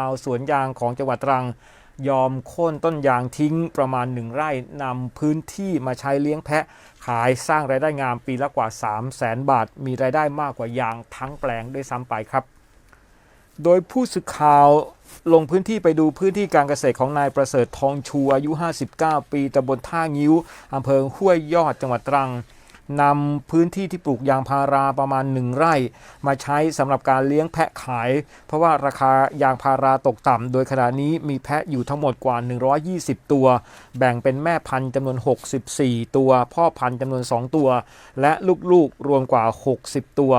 าวสวนยางของจังหวัดตรัง ยอมโค่นต้นยางทิ้งประมาณหนึ่งไร่นำพื้นที่มาใช้เลี้ยงแพะ ขายสร้างรายได้งามปีละกว่า 3 0 0แสนบาท มีรายได้มากกว่ายางทั้งแปลงด้วยซ้ำไปครับ โดยผู้สื่อข่าวลงพื้นที่ไปดูพื้นที่การเกษตรของนายประเสริฐทองชูอายุ 59 ปีตำบลท่างิ้วอำเภอห้วยยอดจังหวัดตรัง นำพื้นที่ที่ปลูกยางพาราประมาณ 1 ไร่ มาใช้สำหรับการเลี้ยงแพะขาย เพราะว่าราคายางพาราตกต่ำโดยขณะนี้มีแพะอยู่ทั้งหมดกว่า 120 ตัว แบ่งเป็นแม่พันธุ์จำนวน 64 ตัว พ่อพันธุ์จำนวน 2 ตัว และลูกๆรวมกว่า 60 ตัว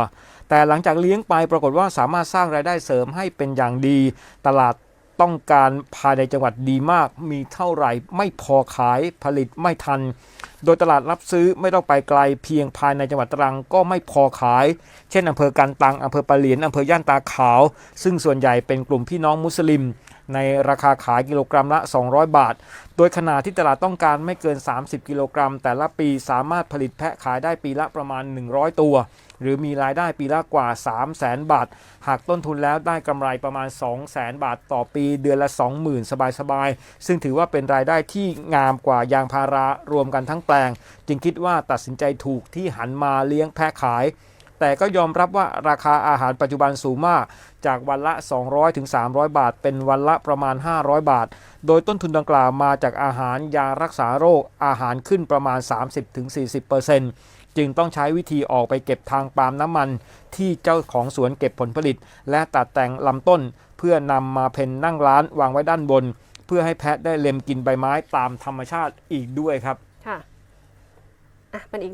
แต่หลังจากเลี้ยงไปปรากฏว่าสามารถสร้างรายได้เสริมให้เป็นอย่างดีตลาด ต้องการภายในจังหวัดดีมาก มีเท่าไหร่ไม่พอขายผลิตไม่ทัน โดยตลาดรับซื้อไม่ต้องไปไกลเพียงภายในจังหวัดตรังก็ไม่พอขาย เช่นอำเภอกันตังอำเภอปะเหลียนอำเภอย่านตาขาว ซึ่งส่วนใหญ่เป็นกลุ่มพี่น้องมุสลิม ในราคาขายกิโลกรัมละ 200 บาท โดยขนาดที่ตลาดต้องการไม่เกิน 30 กิโลกรัม แต่ละปีสามารถผลิตแพะขายได้ปีละประมาณ 100 ตัว หรือมีรายได้ปีละกว่า 3 0 0แสนบาท หากต้นทุนแล้วได้กำไรประมาณ 2 0 0แสนบาทต่อปีเดือนละ 20,000 สบายๆ ซึ่งถือว่าเป็นรายได้ที่งามกว่ายางพารารวมกันทั้งแปลง จึงคิดว่าตัดสินใจถูกที่หันมาเลี้ยงแพะขาย แต่ก็ยอมรับว่าราคาอาหารปัจจุบันสูงมาก จากวันละ200ถึง300 บาท เป็นวันละประมาณ 500 บาท โดยต้นทุนดังกล่าวมาจากอาหารยารักษาโรค อาหารขึ้นประมาณ 30-40%จึงต้องใช้วิธีออกไปเก็บทางปาล์มน้ำมัน ที่เจ้าของสวนเก็บผลผลิต และตัดแต่งลำต้น เพื่อนำมาเพ่นนั่งร้านวางไว้ด้านบน เพื่อให้แพะได้เล็มกินใบไม้ตามธรรมชาติอีกด้วยครับ ค่ะ อะเป็นอีก